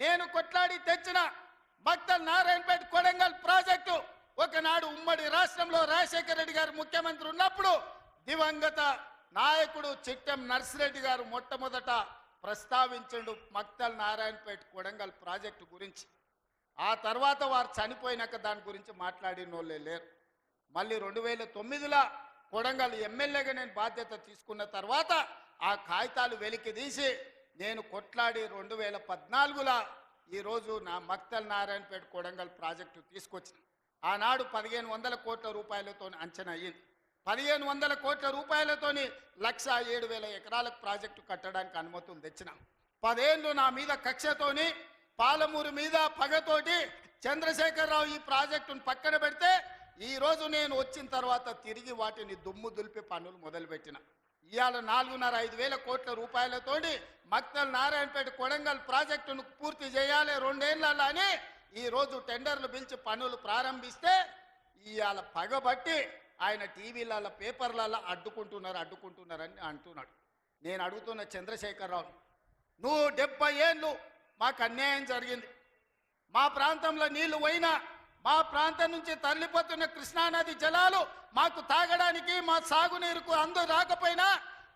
నేను కొట్లాడి తెచ్చిన భక్తల్ నారాయణపేట కొడంగల్ ప్రాజెక్టు ఒకనాడు ఉమ్మడి రాష్ట్రంలో రాజశేఖర రెడ్డి గారు ముఖ్యమంత్రి ఉన్నప్పుడు దివంగత నాయకుడు చిట్టెం నర్సిరెడ్డి గారు మొట్టమొదట ప్రస్తావించండు మక్తల్ నారాయణపేట కొడంగల్ ప్రాజెక్టు గురించి. ఆ తర్వాత వారు చనిపోయినాక దాని గురించి మాట్లాడిన వాళ్ళే లేరు. మళ్ళీ రెండు వేల తొమ్మిదిలో కొడంగల్ ఎమ్మెల్యేగా నేను బాధ్యత తీసుకున్న తర్వాత ఆ కాగితాలు వెలికి తీసి నేను కొట్లాడి రెండు వేల పద్నాలుగులో ఈరోజు నా మక్తల్ నారాయణపేట కొడంగల్ ప్రాజెక్టు తీసుకొచ్చిన. ఆనాడు పదిహేను వందల కోట్ల రూపాయలతో అంచనా అయ్యింది. పదిహేను వందల కోట్ల రూపాయలతోని లక్ష ఏడు వేల ఎకరాలకు ప్రాజెక్టు కట్టడానికి అనుమతులు తెచ్చిన. పదేళ్ళు నా మీద కక్షతోని పాలమూరు మీద పగతోటి చంద్రశేఖరరావు ఈ ప్రాజెక్టును పక్కన పెడితే ఈ రోజు నేను వచ్చిన తర్వాత తిరిగి వాటిని దుమ్ము దులిపి పనులు మొదలుపెట్టిన. ఇవాళ నాలుగున్నర ఐదు వేల కోట్ల రూపాయలతోటి మక్తల్ నారాయణపేట కొడంగల్ ప్రాజెక్టును పూర్తి చేయాలి రెండేళ్ళలో అని ఈరోజు టెండర్లు పిలిచి పనులు ప్రారంభిస్తే ఇవాళ పగబట్టి ఆయన టీవీలలో పేపర్లలో అడ్డుకుంటున్నారు అడ్డుకుంటున్నారని అంటున్నాడు. నేను అడుగుతున్న చంద్రశేఖరరావు నువ్వు డెబ్బై ఏళ్ళు మాకు అన్యాయం జరిగింది. మా ప్రాంతంలో నీళ్ళు పోయినా మా ప్రాంతం నుంచి తరలిపోతున్న కృష్ణానది జలాలు మాకు తాగడానికి మా సాగునీరుకు అందు రాకపోయినా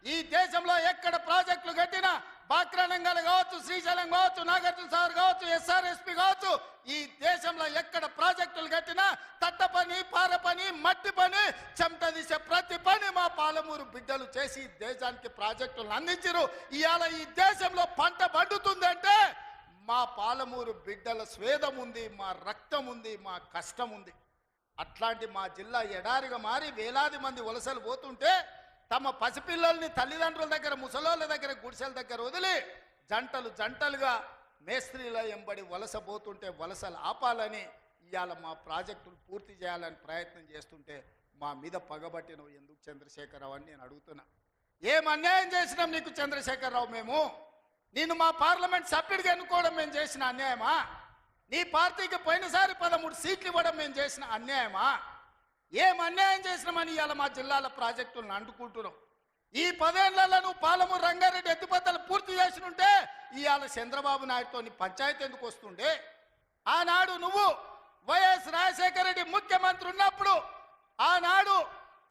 ఈ దేశంలో ఎక్కడ ప్రాజెక్టులు కట్టినా బాక్రానంగల్ కావచ్చు శ్రీశైలం కావచ్చు నాగార్జున సాగర్ కావచ్చు ఎస్ఆర్ఎస్పి కావచ్చు ఈ దేశంలో ఎక్కడ ప్రాజెక్టులు కట్టినా తట్ట పని పార పని మట్టి పని చెమట తీసే ప్రతి పని మా పాలమూరు బిడ్డలు చేసి దేశానికి ప్రాజెక్టులను అందించరు ఇవాళ ఈ దేశంలో పంట పండుతుందంటే మా పాలమూరు బిడ్డల స్వేదం ఉంది మా రక్తం ఉంది మా కష్టం ఉంది అట్లాంటి మా జిల్లా ఎడారిగా మారి వేలాది మంది వలసలు పోతుంటే తమ పసిపిల్లల్ని తల్లిదండ్రుల దగ్గర ముసలోళ్ళ దగ్గర గుడిసెల దగ్గర వదిలి జంటలు జంటలుగా మేస్త్రీల ఎంబడి వలస పోతుంటే వలసలు ఆపాలని ఇవాళ మా ప్రాజెక్టులు పూర్తి చేయాలని ప్రయత్నం చేస్తుంటే మా మీద పగబట్టినవు ఎందుకు చంద్రశేఖరరావు అని నేను అడుగుతున్నా. ఏం అన్యాయం చేసినాం నీకు చంద్రశేఖరరావు మేము? నేను మా పార్లమెంట్ సభ్యుడిగా ఎన్నుకోవడం మేము చేసిన అన్యాయమా? నీ పార్టీకి పోయినసారి పదమూడు సీట్లు ఇవ్వడం మేము చేసిన అన్యాయమా? ఏం అన్యాయం చేసినామని ఇవాళ మా జిల్లాల ప్రాజెక్టులను అంటుకుంటున్నాం ఈ పదేళ్ళలో నువ్వు పాలమూరు రంగారెడ్డి ఎత్తిపత్తలు పూర్తి చేసి ఉంటే ఇవాళ చంద్రబాబు నాయుడుతో నీ పంచాయతీ ఎందుకు వస్తుండే? ఆనాడు నువ్వు వైఎస్ రాజశేఖర రెడ్డి ముఖ్యమంత్రి ఉన్నప్పుడు ఆనాడు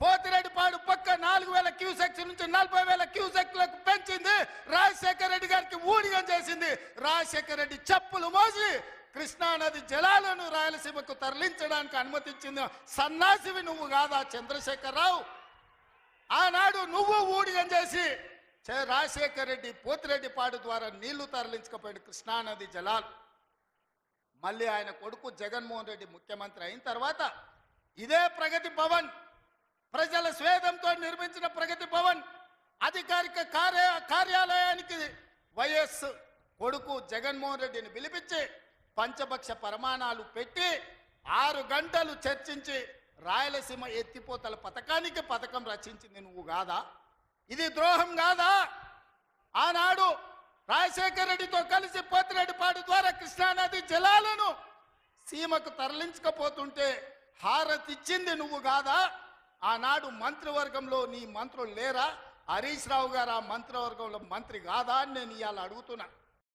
పోతిరెడ్డిపాడు పక్క నాలుగు వేల క్యూసెక్స్ నుంచి నలభై వేల క్యూసెక్లకు పెంచింది రాజశేఖర రెడ్డి గారికి ఊడిగం చేసింది. రాజశేఖర రెడ్డి చెప్పులు మోసి కృష్ణానది జలాలను రాయలసీమకు తరలించడానికి అనుమతించింది సన్నాసివి నువ్వు కాదా చంద్రశేఖరరావు? ఆనాడు నువ్వు ఊడిగం చేసి చే- రాజశేఖర రెడ్డి పోతిరెడ్డిపాడు ద్వారా నీళ్ళు తరలించకపోయిన కృష్ణానది జలాలు. మళ్ళీ ఆయన కొడుకు జగన్మోహన్ రెడ్డి ముఖ్యమంత్రి అయిన తర్వాత ఇదే ప్రగతి భవన్ ప్రజల స్వేదంతో నిర్మించిన ప్రగతి భవన్ అధికారిక కార్య కార్యాలయానికి వైఎస్ కొడుకు జగన్మోహన్ రెడ్డిని పిలిపించి పంచపక్ష ప్రమాణాలు పెట్టి ఆరు గంటలు చర్చించి రాయలసీమ ఎత్తిపోతల పథకానికి పథకం రచించింది నువ్వు కాదా? ఇది ద్రోహం కాదా? ఆనాడు రాజశేఖర రెడ్డితో కలిసి పోతిరెడ్డిపాడు ద్వారా కృష్ణానది జలాలను సీమకు తరలించకపోతుంటే హారతిచ్చింది నువ్వు కాదా? ఆనాడు మంత్రివర్గంలో నీ మంత్రులు లేరా? హరీష్ రావు గారు ఆ మంత్రివర్గంలో మంత్రి కాదా అని నేను ఇవాళ అడుగుతున్నా.